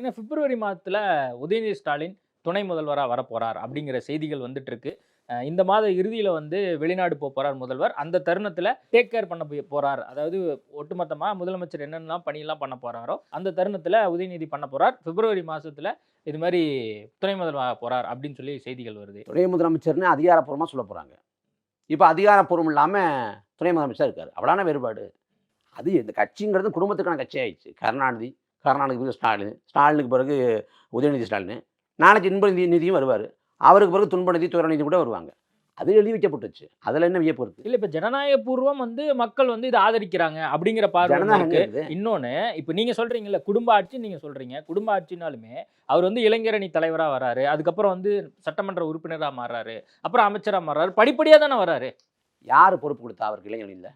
ஏன்னா பிப்ரவரி மாதத்தில் உதயநிதி ஸ்டாலின் துணை முதல்வராக வரப்போகிறார் அப்படிங்கிற செய்திகள் வந்துட்டு இருக்கு இந்த மாத இறுதியில் வந்து வெளிநாடு போக போகிறார் முதல்வர். அந்த தருணத்தில் டேக் கேர் பண்ண போய் அதாவது ஒட்டுமொத்தமாக முதலமைச்சர் என்னென்னலாம் பணியெல்லாம் பண்ண போகிறாரோ அந்த தருணத்தில் உதயநிதி பண்ண போகிறார் பிப்ரவரி மாதத்தில் இது மாதிரி துணை முதல்வராக போகிறார் அப்படின்னு சொல்லி செய்திகள் வருது. துணை முதலமைச்சர்னு அதிகாரப்பூர்வமாக சொல்ல போகிறாங்க இப்போ அதிகாரப்பூர்வம் இல்லாமல் துணை முதலமைச்சர் இருக்கார். அவ்வளோன வேறுபாடு. அது இந்த கட்சிங்கிறது குடும்பத்துக்கான கட்சி ஆயிடுச்சு கருணாநிதி கருணாநிதிக்கு பிறகு ஸ்டாலின். ஸ்டாலினுக்கு பிறகு உதயநிதி ஸ்டாலின். நாளைக்கு இன்ப நிதி நிதியும் வருவார். அவருக்கு பிறகு துன்ப நிதி துறை நிதி கூட வருவாங்க. அது எழுதி வைக்கப்பட்டுச்சு. அதில் என்ன வியப்பு இருக்குது இல்ல இப்ப ஜனநாயக பூர்வம் வந்து மக்கள் வந்து இதை ஆதரிக்கிறாங்க அப்படிங்கிற பார்வை இருக்கு இன்னொன்னு இப்ப நீங்க சொல்றீங்கல்ல குடும்ப ஆட்சி நீங்க சொல்றீங்க. குடும்ப ஆட்சினாலுமே அவர் வந்து இளைஞரணி தலைவரா வராரு. அதுக்கப்புறம் வந்து சட்டமன்ற உறுப்பினரா மாறுறாரு. அப்புறம் அமைச்சரா மாறுறாரு. படிப்படியா தானே வராரு. யார் பொறுப்பு கொடுத்தா அவருக்கு இளைஞனில்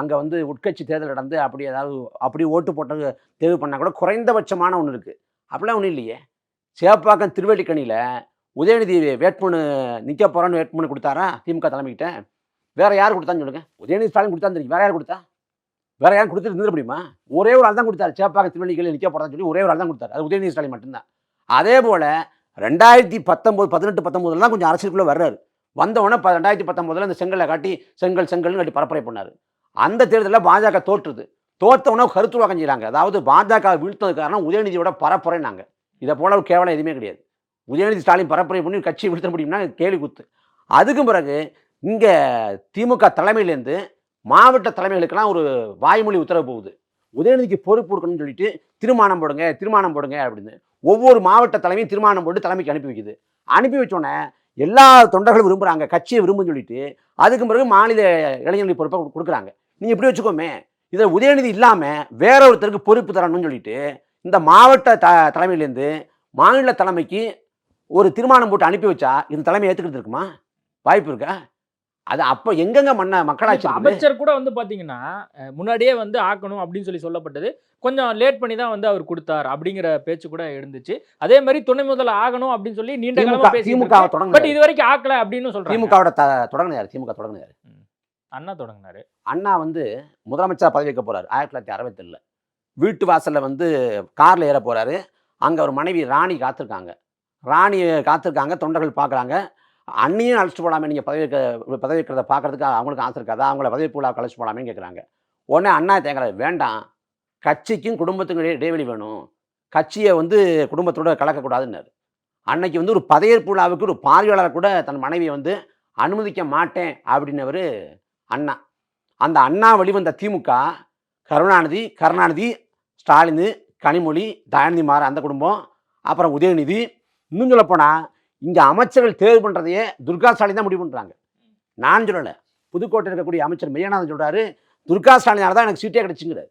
அங்கே வந்து உட்கட்சி தேர்தல் நடந்து அப்படி ஏதாவது அப்படி ஓட்டு போட்டது தேர்வு பண்ணால் கூட குறைந்தபட்சமான ஒன்று இருக்குது அப்படிலாம் ஒன்றும் இல்லையே. சேப்பாக்கம் திருவள்ளிக்கணியில் உதயநிதி வேட்புமனு நிற்க போகிறான்னு வேட்புமனு கொடுத்தாரா திமுக தலைமைக்கிட்ட வேற யார் கொடுத்தான்னு சொல்லுங்கள் உதயநிதி ஸ்டாலின் கொடுத்தான்னு தெரியும். வேறு யார் கொடுத்தா? வேறு யாரும் கொடுத்துட்டு இருந்துட முடியுமா? ஒரே ஒரு ஆள் தான் கொடுத்தாரு. சேப்பாக்கம் திருவள்ளிக்கணியில் நிற்க போகிறான்னு சொல்லி ஒரே ஒரு ஆள் தான் கொடுத்தாரு. அது உதயநிதி ஸ்டாலின் மட்டும்தான். அதே போல் ரெண்டாயிரத்தி பத்தொம்போது பதினெட்டு பத்தொம்போதுலாம் கொஞ்சம் அரசியலுக்குள்ளே வர்றாரு. வந்தவொடனே ப ரெண்டாயிரத்தி பத்தொம்போதில் அந்த செங்கலை காட்டி செங்கல் செங்கல்னு காட்டி பரப்புரை பண்ணார். அந்த தேர்தலில் பாஜக தோற்றுது. தோற்றவனே கருத்துருவாக்கம் செய்கிறாங்க அதாவது பாஜக வீழ்த்தது காரணம் உதயநிதியோட பரப்புரைனாங்க இதை போல கேவலம் எதுவுமே கிடையாது. உதயநிதி ஸ்டாலின் பரப்புரை பண்ணி கட்சியை வீழ்த்த முடியும்னா கேள்வி குத்து. அதுக்கும் பிறகு இங்கே திமுக தலைமையிலேருந்து மாவட்ட தலைமைகளுக்கெல்லாம் ஒரு வாய்மொழி உத்தரவு போகுது. உதயநிதிக்கு பொறுப்பு கொடுக்கணும்னு சொல்லிட்டு தீர்மானம் போடுங்க தீர்மானம் போடுங்க அப்படின்னு. ஒவ்வொரு மாவட்ட தலைமையும் தீர்மானம் போட்டு தலைமைக்கு அனுப்பி வைக்குது. அனுப்பி வச்சோடனே எல்லா தொண்டர்களும் விரும்புகிறாங்க கட்சியை விரும்புன்னு சொல்லிட்டு அதுக்கு பிறகு மாநில இளைஞர்களுக்கு பொறுப்பை கொடு- கொடுக்குறாங்க. நீங்கள் இப்படி வச்சுக்கோமே இதில் உதயநிதி இல்லாமல் வேற ஒருத்தருக்கு பொறுப்பு தரணும்னு சொல்லிட்டு இந்த மாவட்ட த தலைமையிலேருந்து மாநில தலைமைக்கு ஒரு தீர்மானம் போட்டு அனுப்பி வச்சா இந்த தலைமை ஏற்றுக்கிட்டு இருக்குமா? வாய்ப்பு இருக்கா? அது அப்போ எங்கெங்க மன்ன மக்களாட்சி? அமைச்சர் கூட வந்து பாத்தீங்கன்னா அஹ், முன்னாடியே வந்து ஆக்கணும் அப்படின்னு சொல்லி சொல்லப்பட்டது. கொஞ்சம் லேட் பண்ணி தான் வந்து அவர் கொடுத்தார் அப்படிங்கிற பேச்சு கூட இருந்துச்சு. அதே மாதிரி துணை முதல்ல ஆகணும் அப்படின்னு சொல்லி நீண்ட திமுக பட் இது வரைக்கும் ஆக்கல அப்படின்னு சொல்றாங்க. திமுகவோட தொடங்கினார் திமுக தொடங்கினார். அண்ணா தொடங்கினாரு. அண்ணா வந்து முதலமைச்சர் பதவி வைக்க போறாரு. ஆயிரத்தி தொள்ளாயிரத்தி அறுபத்தேழில் வீட்டு வாசலில் வந்து காரில் ஏற போறாரு. அங்கே ஒரு மனைவி ராணி காத்திருக்காங்க. ராணி காத்திருக்காங்க தொண்டர்கள் பார்க்குறாங்க அண்ணியும் அழைச்சிட்டு போகலாமே நீங்கள் பதவி வைக்க பதவி வைக்கிறத பார்க்கறதுக்கு அவங்களுக்கு ஆசை இருக்காதா? அவங்கள பதவி விழா கழிச்சு போகலாமேன்னு கேட்குறாங்க உடனே அண்ணா தேங்கிறாரு வேண்டாம். கட்சிக்கும் குடும்பத்துக்கும் இடையே இடைவெளி வேணும். கட்சியை வந்து குடும்பத்தோட கலக்கக்கூடாதுன்னாரு. அன்னைக்கு வந்து ஒரு பதவியேற்பு விழாவுக்கு ஒரு பார்வையாளர் கூட தன் மனைவியை வந்து அனுமதிக்க மாட்டேன். அப்படின்னவர் அண்ணா. அந்த அண்ணா வெளிவந்த திமுக கருணாநிதி கருணாநிதி ஸ்டாலின் கனிமொழி தயாநிதி மாற அந்த குடும்பம் அப்புறம் உதயநிதி. இன்னும் சொல்லப்போனால் இங்கே அமைச்சர்கள் தேர்வு பண்ணுறதையே துர்கா ஸ்டாலின் தான் முடிவு பண்ணுறாங்க நான் சொல்லலை. புதுக்கோட்டை இருக்கக்கூடிய அமைச்சர் மெய்யநாதன் சொல்கிறாரு துர்கா ஸ்டாலினால தான் எனக்கு சீட்டே கிடச்சிங்கிறார்.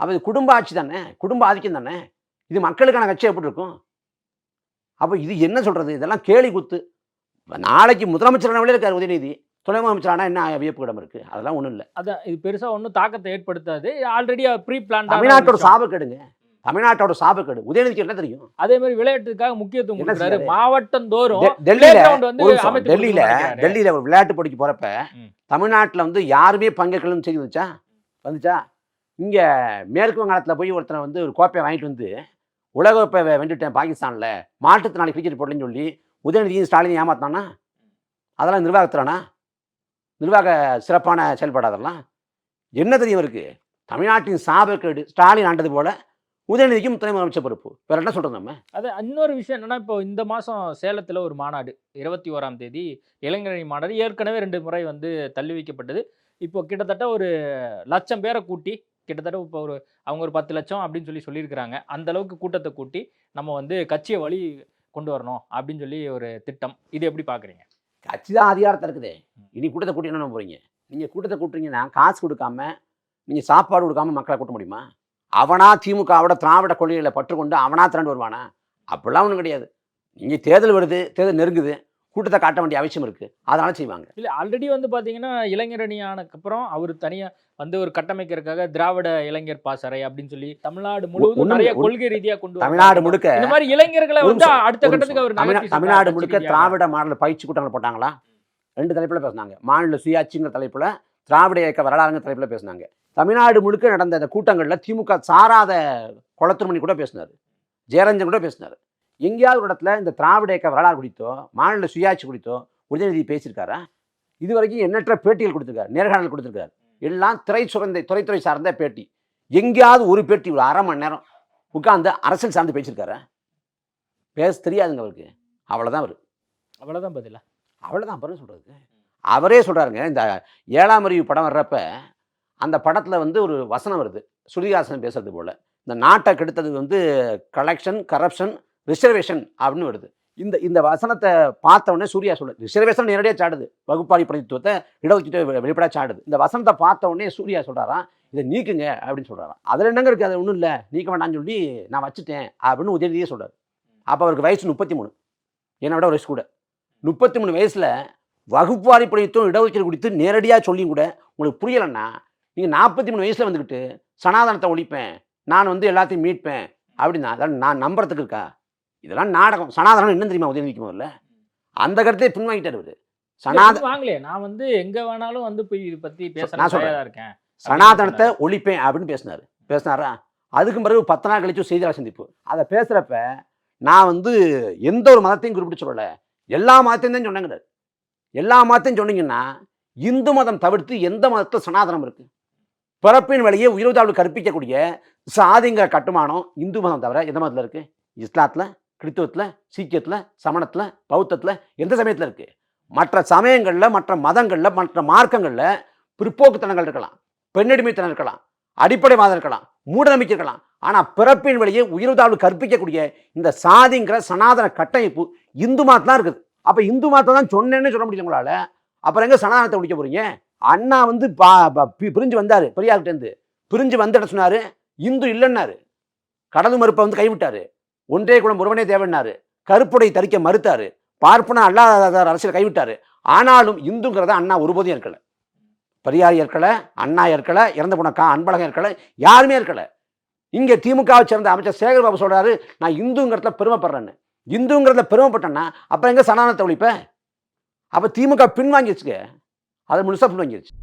அப்போ இது குடும்ப ஆட்சி தானே? குடும்ப ஆதிக்கம் தானே? இது மக்களுக்கான கட்சி எப்படி இருக்கும்? அப்போ இது என்ன சொல்கிறது இதெல்லாம் கேலி குத்து. நாளைக்கு முதலமைச்சர் நிலையில் இருக்கார் உதயநிதி? துணை முதலமைச்சரானா என்ன வியப்பு இடம் இருக்குது அதெல்லாம் ஒன்றும் இல்லை. அதான் இது பெருசா ஒன்றும் தாக்கத்தை ஏற்படுத்தாது. ஆல்ரெடி ப்ரீ பிளான் தமிழ்நாட்டோட சாபக்கேடுங்க தமிழ்நாட்டோட சாபக்கேடு உதயநிதிக்கு என்ன தெரியும்? அதே மாதிரி விளையாட்டுக்காக முக்கியத்துவம் கொடுக்குறாரு? மாவட்டம் தோறும் டெல்லியில டெல்லியில. டெல்லியில ஒரு விளையாட்டு போட்டிக்கு போறப்ப. தமிழ்நாட்டுல வந்து யாருமே பங்கேற்கலன்னு செய்தி வந்துச்சா? வந்துச்சா இங்க மேற்கு வங்காளத்துல போய் ஒருத்தனை வந்து ஒரு கோப்பையை வாங்கிட்டு வந்து உலக கோப்பை வென்றுட்டேன் பாகிஸ்தான்ல. மாற்றுத்திறனாளி கிரிக்கெட் போடலன்னு சொல்லி உதயநிதியும் ஸ்டாலின் ஏமாத்தானா அதெல்லாம் நிர்வாகத்திறனா? நிர்வாக சிறப்பான செயல்பாடு அதெல்லாம் என்ன தெரியும் இருக்கு தமிழ்நாட்டின் சாபக்கேடு ஸ்டாலின் ஆண்டது போல உதயநிதிக்கும் துணை முதலமைச்சர் பொறுப்பு. வேற என்ன சொல்றது நம்ம? அது இன்னொரு விஷயம் என்னன்னா இப்போ இந்த மாசம் சேலத்துல ஒரு மாநாடு இருபத்தி ஓராம் தேதி இளைஞரணி மாநாடு. ஏற்கனவே ரெண்டு முறை வந்து தள்ளி வைக்கப்பட்டது. இப்போ கிட்டத்தட்ட ஒரு லட்சம் பேரை கூட்டி கிட்டத்தட்ட இப்போ ஒரு அவங்க ஒரு பத்து லட்சம் அப்படின்னு சொல்லி சொல்லியிருக்கிறாங்க. அந்த அளவுக்கு கூட்டத்தை கூட்டி நம்ம வந்து கட்சியை வழி கொண்டு வரணும் அப்படின்னு சொல்லி ஒரு திட்டம். இது எப்படி பார்க்குறீங்க கட்சி தான் அதிகாரத்தில் இருக்குது. இனி கூட்டத்தை கூட்டி என்ன பண்ண போறீங்க? நீங்கள் கூட்டத்தை கூட்டுறீங்கன்னா காசு கொடுக்காம நீங்கள் சாப்பாடு கொடுக்காம மக்களை கூட்ட முடியுமா? அவனா திமுகவோட திராவிட கொள்கைகளை பற்றுக்கொண்டு அவனா திரண்டு வருவானா? அப்படிலாம் ஒன்றும் கிடையாது. நீங்கள் தேர்தல் வருது தேர்தல் நெருங்குது. கூட்டத்தை காட்ட வேண்டிய அவசியம் இருக்குது அதனால செய்வாங்க. இல்ல ஆல்ரெடி வந்து பாத்தீங்கன்னா இளைஞரணி ஆனதுக்கப்புறம் அவர் தனியா வந்து ஒரு கட்டமைக்கிறதுக்காக திராவிட இளைஞர் பாசறை அப்படின்னு சொல்லி தமிழ்நாடு முழுவதும் நிறைய. கொள்கை ரீதியா கொண்டு. தமிழ்நாடு முழுக்க இந்த மாதிரி இளைஞர்களை வந்து அடுத்த கட்டத்துக்கு அவர் தமிழ்நாடு முழுக்க ரீதியாக. திராவிட மாடல் பயிற்சி கூட்டங்கள் போட்டாங்களா? ரெண்டு தலைப்பில் பேசுனாங்க. மாநில சுயாட்சிங்கிற தலைப்பில் திராவிட இயக்க வரலாறுங்கிற தலைப்பில் பேசுனாங்க. தமிழ்நாடு முழுக்க நடந்த அந்த கூட்டங்களில் திமுக சாராத குளத்துமணி கூட பேசினார். ஜெயரஞ்சன் கூட பேசினார். எங்கேயாவது ஒரு இடத்துல இந்த திராவிட இயக்க வரலாறு குறித்தோ மாநில சுயாட்சி குறித்தோ உதயநிதி பேசியிருக்காரா? இது வரைக்கும் எண்ணற்ற பேட்டிகள் கொடுத்துருக்காரு நேர்காணல் கொடுத்துருக்காரு. எல்லாம் திரை சுரந்த துறைத்துறை சார்ந்த பேட்டி. எங்கேயாவது ஒரு பேட்டி ஒரு அரை மணி நேரம் உட்காந்து அரசியல் சார்ந்து பேசியிருக்காரா? பேச தெரியாதுங்க அவருக்கு. அவ்வளோதான் அவர். அவ்வளவுதான் பதிலா? அவ்வளோதான் பதில் சொல்கிறது அவரே சொல்கிறாருங்க இந்த ஏழாம் அறிவு படம் வர்றப்ப அந்த படத்தில் வந்து ஒரு வசனம் வருது. சுருதிகாசன் பேசுறது போல். இந்த நாட்டை கெடுத்தது வந்து கலெக்ஷன் கரப்ஷன் ரிசர்வேஷன் அப்படின்னு வருது. இந்த இந்த வசனத்தை பார்த்தவொடனே சூர்யா சொல்லுது ரிசர்வேஷன் நேரடியாக சாடுது. வகுப்பாளி பிரதித்துவத்தை இடஒதுக்கீட்டு வெளிப்படா சாடுது. இந்த வசனத்தை பார்த்தவொடனே சூர்யா சொல்கிறாராம் இதை நீக்குங்க அப்படின்னு சொல்கிறாராம் அதில் என்னங்க இருக்குது அது ஒன்றும் இல்லை. நீக்க வேண்டாம்னு சொல்லி நான் வச்சுட்டேன் அப்படின்னு உதயநிதியே சொல்கிறார் அப்போ அவருக்கு வயசு முப்பத்தி மூணு என்னை விட ஒரு வயசு கூட. முப்பத்தி மூணு வயசில் வகுப்பாளி பிரதித்துவம் இடஒதுக்கீடு குறித்து நேரடியாக சொல்லியும் கூட உங்களுக்கு புரியலைன்னா நீங்கள் நாற்பத்தி மூணு வயசில் வந்துக்கிட்டு சனாதனத்தை ஒழிப்பேன் நான் வந்து எல்லாத்தையும் மீட்பேன் அப்படின்னா அதான் நான் நம்புறதுக்கு இருக்கா? இதெல்லாம் நாடகம். சனாதனம் என்ன தெரியுமா உதயநிதிக்கு முதல்ல அந்த கருத்தை பின்வாங்கிட்டார் இவர். சனாத வாங்கலையே. நான் வந்து எங்க வேணாலும் வந்து போய் இதை பத்தி பேச நான். தயாரா இருக்கேன். சனாதனத்தை ஒழிப்பேன் அப்படின்னு பேசினார். பேசினாரா? அதுக்கும் பிறகு பத்து நாள் கழிச்சு செய்தியாளர் சந்திப்பு. அதை பேசுகிறப்ப நான் வந்து எந்த ஒரு மதத்தையும் குறிப்பிட்டு சொல்லலை. எல்லா மதத்தையும் தான் சொன்னேங்கிறார். எல்லா மதத்தையும் சொன்னீங்கன்னா இந்து மதம் தவிர்த்து எந்த மதத்தில் சனாதனம் இருக்கு? பிறப்பின் வழியே உயிர்தாழ்வு கற்பிக்கக்கூடிய சாதிங்கிற கட்டுமானம் இந்து மதம் தவிர எந்த மதத்தில் இருக்கு? இஸ்லாத்தில்? கிறித்துவத்தில் சீக்கியத்தில் சமணத்தில் பௌத்தத்தில் எந்த சமயத்தில் இருக்குது மற்ற சமயங்களில் மற்ற மதங்களில் மற்ற மார்க்கங்களில் பிற்போக்குத்தனங்கள் இருக்கலாம் பெண்ணடிமைத்தனம் இருக்கலாம் அடிப்படை மாதம் இருக்கலாம் மூடநம்பிக்கை இருக்கலாம். ஆனால் பிறப்பின் வழியே உயிர்தாழ்வு கற்பிக்கக்கூடிய இந்த சாதிங்கிற சனாதன கட்டமைப்பு இந்து மதம் தான் இருக்குது. அப்போ இந்து மதத்தை தான் சொன்னேன்னு சொல்ல முடியல உங்களால்? அப்புறம் எங்கே சனாதனத்தை முடிக்க போகிறீங்க அண்ணா வந்து பா பிரிஞ்சு வந்தார் பெரியார்கிட்டேருந்து பிரிஞ்சு வந்துட சொன்னார் இந்து இல்லைன்னாரு. கடல் மறுப்பை வந்து கைவிட்டாரு. ஒன்றே குலம் ஒருவனே தேவைன்னாரு. கருப்புடை தரிக்க மறுத்தாரு. பார்ப்பன அல்லாதார் அரசியல் கைவிட்டாரு. ஆனாலும் இந்துங்கிறத அண்ணா ஒருபோதும் இருக்கல பெரியார் ஏற்கல அண்ணா ஏற்கல இறந்து போன கா அன்பழகன் ஏற்கல யாருமே இருக்கல இங்கே திமுகவை சேர்ந்த அமைச்சர் சேகர் பாபு சொல்றாரு நான் இந்துங்கிறதுல பெருமைப்படுறேன்னு. இந்துங்கிறதுல பெருமைப்பட்டேன்னா அப்புறம் எங்கே சனாதனத்தை ஒழிப்பேன் அப்போ திமுக பின்வாங்கிடுச்சுங்க அதை முழுசாக பின்வாங்கிடுச்சு